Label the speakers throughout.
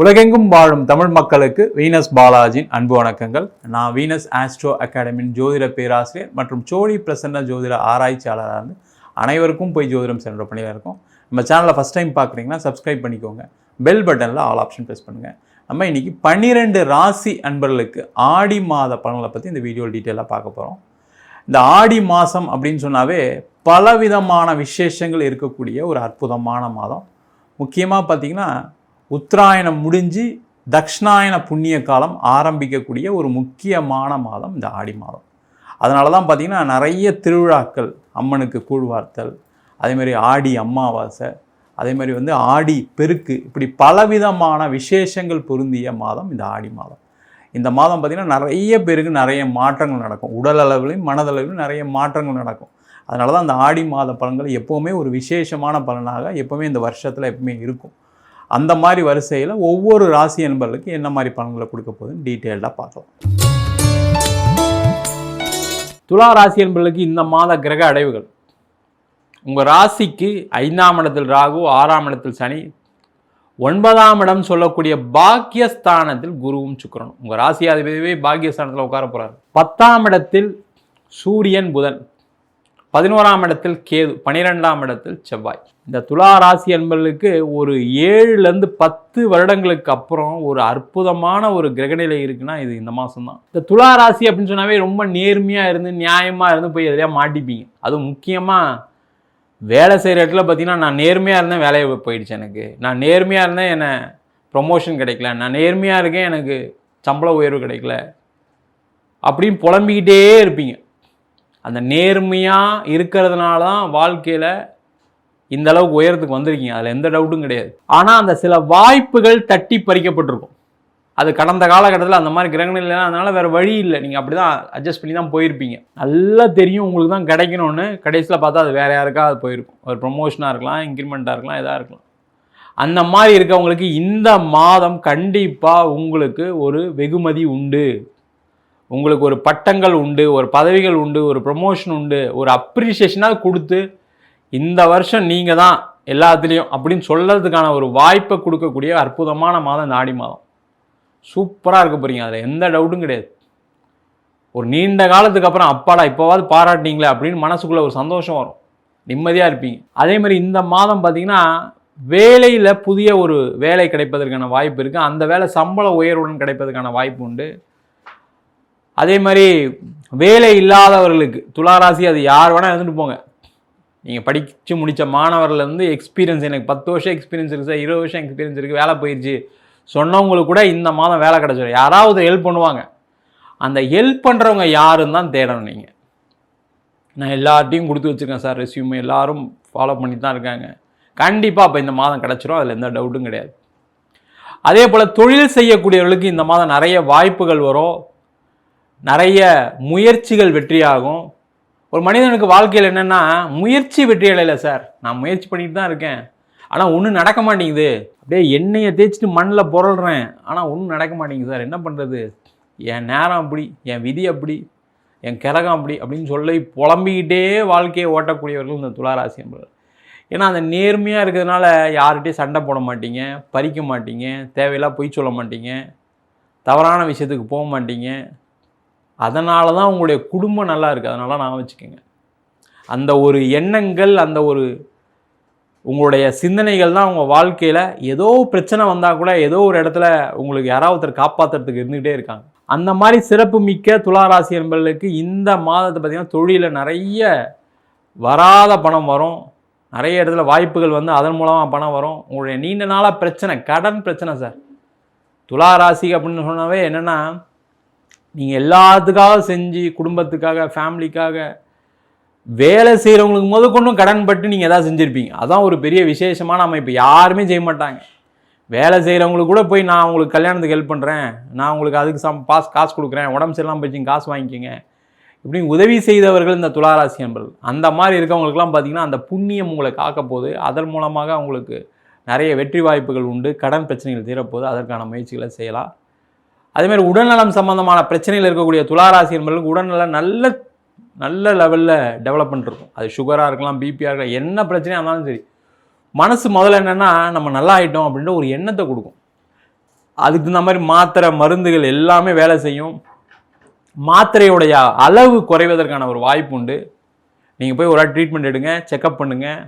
Speaker 1: உலகெங்கும் வாழும் தமிழ் மக்களுக்கு வீனஸ் பாலாஜியின் அன்பு வணக்கங்கள். நான் வீனஸ் ஆஸ்ட்ரோ அகாடமியின் ஜோதிட பேராசிரியர் மற்றும் சோழி பிரசன்ன ஜோதிட ஆராய்ச்சியாளராக இருந்து அனைவருக்கும் போய் ஜோதிடம் சென்ற பணியில் இருக்கும். நம்ம சேனலில் ஃபஸ்ட் டைம் பார்க்குறீங்கன்னா சப்ஸ்கிரைப் பண்ணிக்கோங்க. பெல் பட்டனில் ஆல் ஆப்ஷன் ப்ரெஸ் பண்ணுங்கள் நம்ம இன்றைக்கி பன்னிரெண்டு ராசி அன்பர்களுக்கு ஆடி மாத பலன்களை பற்றி இந்த வீடியோ டீட்டெயிலாக பார்க்க போகிறோம் இந்த ஆடி மாதம் அப்படின்னு சொன்னாவே பலவிதமான விசேஷங்கள் இருக்கக்கூடிய ஒரு அற்புதமான மாதம். முக்கியமாக பார்த்தீங்கன்னா உத்தராயணம் முடிஞ்சு தக்ஷணாயன புண்ணிய காலம் ஆரம்பிக்கக்கூடிய ஒரு முக்கியமான மாதம் இந்த ஆடி மாதம். அதனால தான் பார்த்தீங்கன்னா நிறைய திருவிழாக்கள் அம்மனுக்கு கூழ்வார்த்தல் அதேமாதிரி ஆடி அமாவாசை அதே மாதிரி வந்து ஆடி பெருக்கு இப்படி பலவிதமான விசேஷங்கள் பொருந்திய மாதம் இந்த ஆடி மாதம். இந்த மாதம் பார்த்திங்கன்னா நிறைய பேருக்கு நிறைய மாற்றங்கள் நடக்கும். உடல் அளவிலையும் மனதளவிலும் நிறைய மாற்றங்கள் நடக்கும். அதனால தான் அந்த ஆடி மாத பலன்கள் எப்போவுமே ஒரு விசேஷமான பலனாக எப்போவுமே இந்த வருஷத்தில் எப்பவுமே இருக்கும். அந்த மாதிரி வரிசையில் ஒவ்வொரு ராசி என்பர்களுக்கு என்ன மாதிரி பலன்களை கொடுக்க போகுதுன்னு டீட்டெயில்டாக பார்க்கலாம். துலா ராசி என்பர்களுக்கு இந்த மாத கிரக அடைவுகள். உங்கள் ராசிக்கு ஐந்தாம் இடத்தில் ராகு ஆறாம் இடத்தில் சனி. ஒன்பதாம் இடம் சொல்லக்கூடிய பாக்கியஸ்தானத்தில் குருவும் சுக்கரனும். உங்கள் ராசியாதிபதியே பாக்கியஸ்தானத்தில் உட்கார போகிறார் பத்தாம் இடத்தில் சூரியன் புதன். பதினோராம் இடத்தில் கேது. பனிரெண்டாம் இடத்தில் செவ்வாய். இந்த துலா ராசி அன்பர்களுக்கு ஒரு ஏழுலேருந்து பத்து வருடங்களுக்கு அப்புறம் ஒரு அற்புதமான ஒரு கிரகநிலை இருக்குன்னா இது இந்த மாதம் தான். இந்த துலா ராசி அப்படின்னு சொன்னாவே ரொம்ப நேர்மையாக இருந்து நியாயமாக இருந்து போய் எதுலையா மாட்டிப்பீங்க. அதுவும் முக்கியமாக வேலை செய்கிற இடத்துல பார்த்தீங்கன்னா நான் நேர்மையாக இருந்தேன் வேலையை போயிடுச்சு எனக்கு. நான் நேர்மையாக இருந்தேன் என்னை ப்ரொமோஷன் கிடைக்கல. நான் நேர்மையாக இருக்கேன் எனக்கு சம்பள உயர்வு கிடைக்கல. அப்படின்னு புலம்பிக்கிட்டே இருப்பீங்க. அந்த நேர்மையாக இருக்கிறதுனால தான் வாழ்க்கையில் இந்த அளவுக்கு உயரத்துக்கு வந்திருக்கீங்க. அதில் எந்த டவுட்டும் கிடையாது. ஆனால் அந்த சில வாய்ப்புகள் தட்டி பறிக்கப்பட்டிருக்கும். அது கடந்த காலகட்டத்தில் அந்த மாதிரி கிரகங்கள் இல்லைனா அதனால் வேறு வழி இல்லை. நீங்கள் அப்படி தான் அட்ஜஸ்ட் பண்ணி தான் போயிருப்பீங்க. நல்லா தெரியும் உங்களுக்கு தான் கிடைக்கணும்னு. கடைசியில் பார்த்தா அது வேறு யாருக்கா அது போயிருக்கும். ஒரு ப்ரொமோஷனாக இருக்கலாம் இன்க்ரிமெண்ட்டாக இருக்கலாம் இதாக இருக்கலாம். அந்த மாதிரி இருக்கவங்களுக்கு இந்த மாதம் கண்டிப்பாக உங்களுக்கு ஒரு வெகுமதி உண்டு. உங்களுக்கு ஒரு பட்டங்கள் உண்டு ஒரு பதவிகள் உண்டு ஒரு ப்ரொமோஷன் உண்டு ஒரு அப்ரிஷியேஷனாக கொடுத்து இந்த வருஷம் நீங்கள் தான் எல்லாத்துலேயும் அப்படின்னு சொல்கிறதுக்கான ஒரு வாய்ப்பை கொடுக்கக்கூடிய அற்புதமான மாதம் இந்த ஆடி மாதம். சூப்பராக இருக்க போகிறீங்க அதில் எந்த டவுட்டும் கிடையாது. ஒரு நீண்ட காலத்துக்கு அப்புறம் அப்பாடா இப்போவாது பாராட்டினீங்களே அப்படின்னு மனசுக்குள்ளே ஒரு சந்தோஷம் வரும். நிம்மதியாக இருப்பீங்க. அதே மாதிரி இந்த மாதம் பார்த்தீங்கன்னா வேலையில் புதிய ஒரு வேலை கிடைப்பதற்கான வாய்ப்பு இருக்குது அந்த வேலை சம்பள உயர்வுடன் கிடைப்பதற்கான வாய்ப்பு உண்டு. அதே மாதிரி வேலை இல்லாதவர்களுக்கு துளாராசி அது யார் வேணால் இருந்துட்டு போங்க. நீங்கள் படித்து முடித்த மாணவர்லேருந்து எக்ஸ்பீரியன்ஸ் எனக்கு பத்து வருஷம் எக்ஸ்பீரியன்ஸ் இருக்குது சார் இருபது வருஷம் எக்ஸ்பீரியன்ஸ் இருக்குது வேலை போயிடுச்சு சொன்னவங்களுக்கு கூட இந்த மாதம் வேலை கிடச்சிடும் யாராவது ஹெல்ப் பண்ணுவாங்க. அந்த ஹெல்ப் பண்ணுறவங்க யாருன்னு தான் தேடணும் நீங்கள் நான் எல்லார்ட்டையும் கொடுத்து வச்சுருக்கேன் சார் ரெஸ்யூமே எல்லாரும் ஃபாலோ பண்ணி தான் இருக்காங்க. கண்டிப்பாக அப்போ இந்த மாதம் கிடச்சிரும். அதில் எந்த டவுட்டும் கிடையாது. அதே போல் தொழில் செய்யக்கூடியவர்களுக்கு இந்த மாதம் நிறைய வாய்ப்புகள் வரும். நிறைய முயற்சிகள் வெற்றியாகும். ஒரு மனிதனுக்கு வாழ்க்கையில் என்னென்னா முயற்சி வெற்றி அடையலை சார். நான் முயற்சி பண்ணிட்டு தான் இருக்கேன். ஆனால் ஒன்றும் நடக்க மாட்டேங்குது. அப்படியே எண்ணெயை தேய்ச்சிட்டு மண்ணில் புரள்றேன் ஆனால் ஒன்றும் நடக்க மாட்டேங்குது சார். என்ன பண்ணுறது என் நேரம் அப்படி என் விதி அப்படி என் கிரகம் அப்படி அப்படின்னு சொல்லி புலம்பிக்கிட்டே வாழ்க்கையை ஓட்டக்கூடியவர்கள் இந்த துளாராசி என்பவர். ஏன்னா அந்த நேர்மையாக இருக்கிறதுனால யார்கிட்டையும் சண்டை போட மாட்டீங்க பறிக்க மாட்டீங்க தேவையில்லாம் பொய் சொல்ல மாட்டீங்க தவறான விஷயத்துக்கு போக மாட்டீங்க அதனால தான் உங்களுடைய குடும்பம் நல்லா இருக்குது அதனால நான் வச்சுக்கோங்க. அந்த ஒரு எண்ணங்கள் அந்த ஒரு உங்களுடைய சிந்தனைகள் தான் உங்கள் வாழ்க்கையில் ஏதோ பிரச்சனை வந்தால் கூட ஏதோ ஒரு இடத்துல உங்களுக்கு யாராவது ஒருத்தர் காப்பாற்றுறதுக்கு இருந்துகிட்டே இருக்காங்க. அந்த மாதிரி சிறப்பு மிக்க துளாராசி என்பர்களுக்கு இந்த மாதத்தை பார்த்திங்கன்னா தொழிலில் நிறைய வராத பணம் வரும். நிறைய இடத்துல வாய்ப்புகள் வந்து அதன் மூலமாக பணம் வரும். உங்களுடைய நீண்ட நாளாக பிரச்சனை கடன் பிரச்சனை சார். துளாராசி அப்படின்னு சொன்னாவே என்னென்னா நீங்கள் எல்லாத்துக்காக செஞ்சு குடும்பத்துக்காக ஃபேமிலிக்காக வேலை செய்கிறவங்களுக்கு முத கொண்டும் கடன் பட்டு நீங்கள் எதாவது செஞ்சுருப்பீங்க. அதான் ஒரு பெரிய விசேஷமான இப்போ யாருமே செய்ய மாட்டாங்க. வேலை செய்கிறவங்களுக்கு கூட போய் நான் உங்களுக்கு கல்யாணத்துக்கு ஹெல்ப் பண்ணுறேன் நான் உங்களுக்கு அதுக்கு சம் பாஸ் காசு கொடுக்குறேன். உடம்பு சரியில்லாமல் போச்சு காசு வாங்கிக்கோங்க. இப்படி உதவி செய்தவர்கள் இந்த துளாராசி அன்பர்கள். அந்த மாதிரி இருக்கவங்களுக்குலாம் பார்த்தீங்கன்னா அந்த புண்ணியம் உங்களை காக்க அதன் மூலமாக அவங்களுக்கு நிறைய வெற்றி வாய்ப்புகள் உண்டு. கடன் பிரச்சனைகள் தீரப்போது அதற்கான முயற்சிகளை செய்யலாம். அதேமாதிரி உடல்நலம் சம்பந்தமான பிரச்சனையில் இருக்கக்கூடிய துளாராசி என்பவர்களுக்கு உடல்நலம் நல்ல நல்ல லெவலில் டெவலப்மெண்ட் இருக்கும். அது சுகராக இருக்கலாம் பிபியாக இருக்கலாம் என்ன பிரச்சனையாக இருந்தாலும் சரி. மனசு முதல்ல என்னென்னா நம்ம நல்லா ஆகிட்டோம் அப்படின்ற ஒரு எண்ணத்தை கொடுக்கும். அதுக்கு இந்த மாதிரி மாத்திரை மருந்துகள் எல்லாமே வேலை செய்யும். மாத்திரையுடைய அளவு குறைவதற்கான ஒரு வாய்ப்பு உண்டு. நீங்கள் போய் ஒரு ட்ரீட்மெண்ட் எடுங்க செக்கப் பண்ணுங்கள்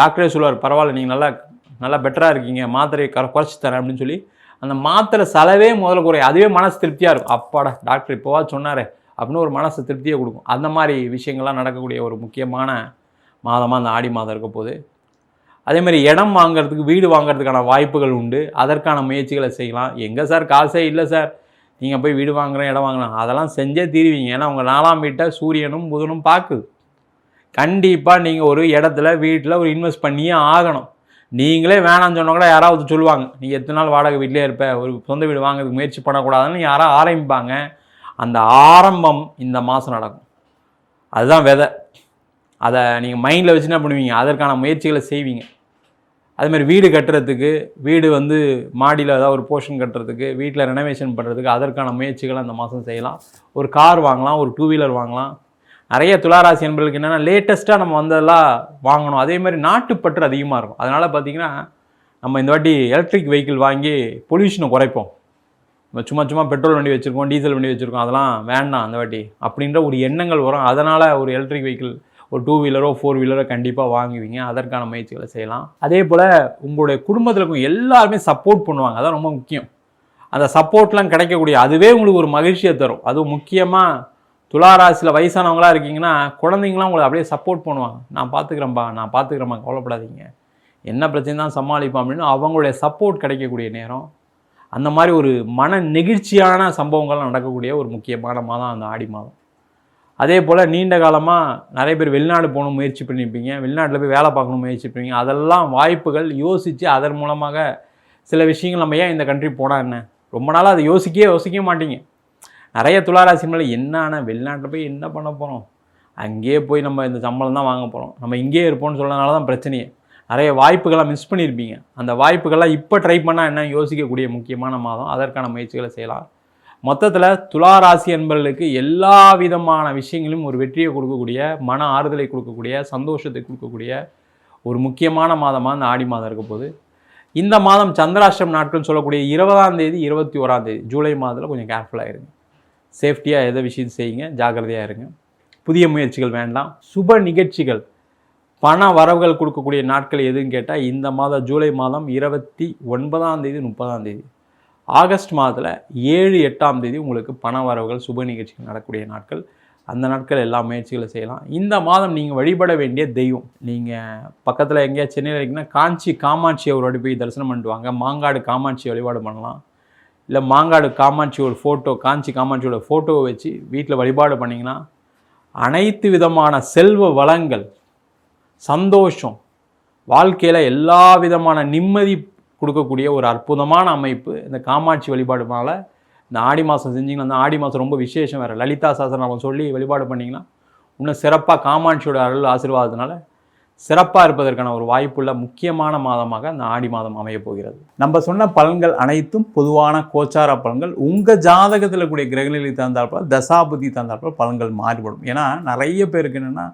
Speaker 1: டாக்டரே சொல்லுவார் பரவாயில்ல நீங்கள் நல்லா நல்லா பெட்டராக இருக்கீங்க. மாத்திரையை குறைச்சி தரேன் அப்படின்னு சொல்லி அந்த மாத்திரை செலவே முதல்ல குறையும் அதுவே மனசு திருப்தியாக இருக்கும். அப்பாடா டாக்டர் இப்போவா சொன்னார் அப்படின்னு ஒரு மனசு திருப்தியை கொடுக்கும். அந்த மாதிரி விஷயங்கள்லாம் நடக்கக்கூடிய ஒரு முக்கியமான மாதமாக அந்த ஆடி மாதம் இருக்க போகுது. அதே மாதிரி இடம் வாங்குறதுக்கு வீடு வாங்குறதுக்கான வாய்ப்புகள் உண்டு. அதற்கான முயற்சிகளை செய்யலாம். எங்கே சார்? காசே இல்லை சார். நீங்கள் போய் வீடு வாங்குகிறேன் இடம் வாங்கலாம் அதெல்லாம் செஞ்சே தீருவீங்க. ஏன்னா உங்கள் நாலாம் வீட்டை சூரியனும் புதனும் பார்க்குது. கண்டிப்பாக நீங்கள் ஒரு இடத்துல வீட்டில் ஒரு இன்வெஸ்ட் பண்ணியே ஆகணும். நீங்களே வேணாம்னு சொன்னால் கூட யாராவது சொல்லுவாங்க. நீ எத்தனை நாள் வாடகை வீட்டிலே இருப்ப? ஒரு சொந்த வீடு வாங்குறதுக்கு முயற்சி பண்ணக்கூடாதுன்னு யாராவது ஆரம்பிப்பாங்க. அந்த ஆரம்பம் இந்த மாதம் நடக்கும். அதுதான் விதை. அதை நீங்கள் மைண்டில் வச்சு என்ன பண்ணுவீங்க? அதற்கான முயற்சிகளை செய்வீங்க. அதுமாதிரி வீடு கட்டுறதுக்கு வீடு வந்து மாடியில் ஏதாவது ஒரு போர்ஷன் கட்டுறதுக்கு வீட்டில் ரெனோவேஷன் பண்ணுறதுக்கு அதற்கான முயற்சிகளை அந்த மாதம் செய்யலாம். ஒரு கார் வாங்கலாம் ஒரு டூ வீலர் வாங்கலாம். நிறைய துளாராசி என்பர்களுக்கு என்னென்னா லேட்டஸ்ட்டாக நம்ம வந்ததெல்லாம் வாங்கணும். அதே மாதிரி நாட்டுப்பற்று அதிகமாக இருக்கும். அதனால் பார்த்தீங்கன்னா நம்ம இந்த வாட்டி எலக்ட்ரிக் வெஹிக்கிள் வாங்கி பொல்யூஷனை குறைப்போம். நம்ம சும்மா சும்மா பெட்ரோல் வண்டி வச்சுருக்கோம் டீசல் வண்டி வச்சுருக்கோம் அதெல்லாம் வேண்டாம் அந்த வாட்டி. அப்படின்ற ஒரு எண்ணங்கள் வரும். அதனால் ஒரு எலக்ட்ரிக் வெஹிக்கிள் ஒரு டூ வீலரோ ஃபோர் வீலரோ கண்டிப்பாக வாங்குவீங்க. அதற்கான முயற்சிகளை செய்யலாம். அதே போல் உங்களுடைய குடும்பத்தில் இருக்கும் எல்லாருமே சப்போர்ட் பண்ணுவாங்க. அதான் ரொம்ப முக்கியம். அந்த சப்போர்ட்லாம் கிடைக்கக்கூடிய அதுவே உங்களுக்கு ஒரு மகிழ்ச்சியை தரும். அதுவும் முக்கியமாக துளாராசியில் வயசானவங்களா இருக்கீங்கன்னா குழந்தைங்களாம் உங்களை அப்படியே சப்போர்ட் பண்ணுவாங்க. நான் பார்த்துக்கிறேன்ப்பா நான் பார்த்துக்கிறேம்மா கவலைப்படாதீங்க. என்ன பிரச்சனை தான் சமாளிப்போம் அப்படின்னு அவங்களுடைய சப்போர்ட் கிடைக்கக்கூடிய நேரம். அந்த மாதிரி ஒரு மன நெகிழ்ச்சியான சம்பவங்கள்லாம் நடக்கக்கூடிய ஒரு முக்கியமான மாதம் அந்த ஆடி மாதம். அதே போல் நீண்ட காலமாக நிறைய பேர் வெளிநாடு போகணும் முயற்சி பண்ணியிருப்பீங்க. வெளிநாட்டில் போய் வேலை பார்க்கணும் முயற்சி பண்ணுவீங்க. அதெல்லாம் வாய்ப்புகள் யோசித்து அதன் மூலமாக சில விஷயங்கள் நம்ம ஏன் இந்த கண்ட்ரி போனால் என்ன? ரொம்ப நாளாக அதை யோசிக்கவே யோசிக்க மாட்டீங்க. நிறைய துளாராசி மேலே என்னான வெளிநாட்டில் போய் என்ன பண்ண போகிறோம் அங்கேயே போய் நம்ம இந்த சம்பளம் தான் வாங்க போகிறோம் நம்ம இங்கேயே இருப்போம்னு சொன்னதுனால தான் பிரச்சனையே. நிறைய வாய்ப்புகளாக மிஸ் பண்ணியிருப்பீங்க. அந்த வாய்ப்புகள்லாம் இப்போ ட்ரை பண்ணால் என்ன? யோசிக்கக்கூடிய முக்கியமான மாதம். அதற்கான முயற்சிகளை செய்யலாம். மொத்தத்தில் துளாராசி என்பவர்களுக்கு எல்லா விதமான விஷயங்களும் ஒரு வெற்றியை கொடுக்கக்கூடிய மன ஆறுதலை கொடுக்கக்கூடிய சந்தோஷத்தை கொடுக்கக்கூடிய ஒரு முக்கியமான மாதமாக இந்த ஆடி மாதம் இருக்க போது இந்த மாதம் சந்திராஷ்டம் நாட்கள் சொல்லக்கூடிய இருபதாம் தேதி இருபத்தி ஓராம் தேதி ஜூலை மாதத்தில் கொஞ்சம் கேர்ஃபுல்லாக இருங்க. சேஃப்டியாக எதை விஷயம் செய்யுங்க ஜாக்கிரதையாக இருங்க. புதிய முயற்சிகள் வேண்டாம். சுப நிகழ்ச்சிகள் பண வரவுகள் கொடுக்கக்கூடிய நாட்கள் எதுன்னு கேட்டால் இந்த மாதம் ஜூலை மாதம் இருபத்தி ஒன்பதாம் தேதி முப்பதாம் தேதி. ஆகஸ்ட் மாதத்தில் ஏழு எட்டாம் தேதி உங்களுக்கு பண வரவுகள் சுப நிகழ்ச்சிகள் நடக்கக்கூடிய நாட்கள். அந்த நாட்கள் எல்லா முயற்சிகளும் செய்யலாம். இந்த மாதம் நீங்கள் வழிபட வேண்டிய தெய்வம். நீங்கள் பக்கத்தில் எங்கேயா சென்னையில் இருக்கீங்கன்னா காஞ்சி காமாட்சி அவரோட போய் தரிசனம் பண்ணிட்டு வாங்க. மாங்காடு காமாட்சி வழிபாடு பண்ணலாம். இல்லை மாங்காடு காமாட்சியோட ஃபோட்டோ காஞ்சி காமாட்சியோட ஃபோட்டோவை வச்சு வீட்டில் வழிபாடு பண்ணிங்கன்னா அனைத்து விதமான செல்வ வளங்கள் சந்தோஷம் வாழ்க்கையில் எல்லா விதமான நிம்மதி கொடுக்கக்கூடிய ஒரு அற்புதமான அமைப்பு இந்த காமாட்சி வழிபாடுனால இந்த ஆடி மாதம் செஞ்சிங்கன்னா அந்த ஆடி மாதம் ரொம்ப விசேஷம் வேறு. லலிதா சாஸ்திரம் சொல்லி வழிபாடு பண்ணிங்கன்னா இன்னும் சிறப்பாக காமாட்சியோட அருள் ஆசீர்வாதத்தினால சிறப்பாக இருப்பதற்கான ஒரு வாய்ப்புள்ள முக்கியமான மாதமாக அந்த ஆடி மாதம் அமைய போகிறது. நம்ம சொன்ன பலன்கள் அனைத்தும் பொதுவான கோச்சார பலன்கள் உங்கள் ஜாதகத்தில் கூடிய கிரகநிலை தந்தாற்போல் தசாபுதி தந்தாற்போல் பலன்கள் மாறுபடும் ஏன்னா நிறைய பேருக்கு என்னென்னா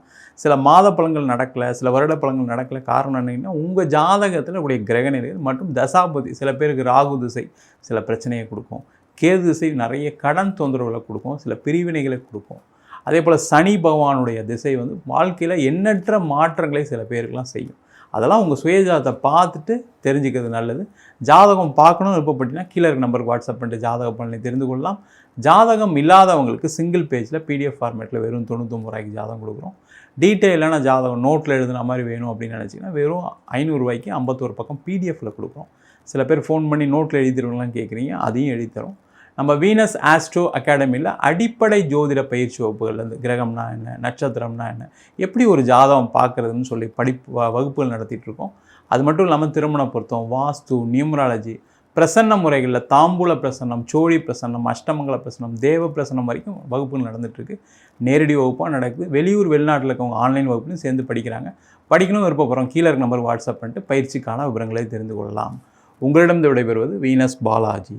Speaker 1: சில மாத பலன்கள் நடக்கலை சில வருட பலன்கள் நடக்கலை காரணம் என்னங்கன்னா உங்கள் ஜாதகத்தில் கூடிய கிரகநிலைகள் மற்றும் தசாபதி சில பேருக்கு ராகு திசை சில பிரச்சனையை கொடுக்கும். கேது திசை நிறைய கடன் தொந்தரவுகளை கொடுக்கும் சில பிரிவினைகளை கொடுக்கும். அதே போல் சனி பகவானுடைய திசை வந்து வாழ்க்கையில் எண்ணற்ற மாற்றங்களை சில பேருக்கெல்லாம் செய்யும். அதெல்லாம் உங்கள் சுயஜாதத்தை பார்த்துட்டு தெரிஞ்சுக்கிறது நல்லது. ஜாதகம் பார்க்கணும்னு விருப்பப்பட்டீங்கன்னா கீழே இருக்க நம்பருக்கு வாட்ஸ்அப் பண்ணிட்டு ஜாதக பலனை தெரிந்து கொள்ளலாம். ஜாதகம் இல்லாதவங்களுக்கு சிங்கிள் பேஜில் பிடிஎஃப் ஃபார்மேட்டில் வெறும் தொண்ணூத்தொம்பது ரூபாய்க்கு ஜாதகம் கொடுக்குறோம். டீட்டெயிலான ஜாதகம் நோட்டில் எழுதுன மாதிரி வேணும் அப்படின்னு நினச்சிங்கன்னா வெறும் ஐநூறுரூவாய்க்கு ஐம்பத்தோரு பக்கம் பிடிஎஃப்பில் கொடுக்குறோம். சில பேர் ஃபோன் பண்ணி நோட்டில் எழுதிடுவாங்களான்னு கேட்குறீங்க அதையும் எழுதித்தரோம் நம்ம வீனஸ் ஆஸ்ட்ரோ அகாடமியில் அடிப்படை ஜோதிட பயிற்சி வகுப்புகள்லேருந்து கிரகம்னா என்ன நட்சத்திரம்னா என்ன எப்படி ஒரு ஜாதகம் பார்க்குறதுன்னு சொல்லி படிப்பு வகுப்புகள் நடத்திட்டுருக்கோம் அது மட்டும் இல்லாமல் திருமண பொருத்தம் வாஸ்து நியூமராலஜி பிரசன்ன முறைகளில் தாம்பூல பிரசன்னம் சோழி பிரசன்னம் அஷ்டமங்கல பிரசன்னம் தேவ பிரசன்னம் வரைக்கும் வகுப்புகள் நடந்துகிட்ருக்கு நேரடி வகுப்பாக நடக்குது. வெளியூர் வெளிநாட்டில் இருக்கவங்க ஆன்லைன் வகுப்புலையும் சேர்ந்து படிக்கிறாங்க. படிக்கணும் விருப்பப்படுறோம் கீழே இருக்க நம்பர் வாட்ஸ்அப் பண்ணிட்டு பயிற்சிக்கான விவரங்களை தெரிந்து கொள்ளலாம். உங்களிடம் விடைபெறுவது வீனஸ் பாலாஜி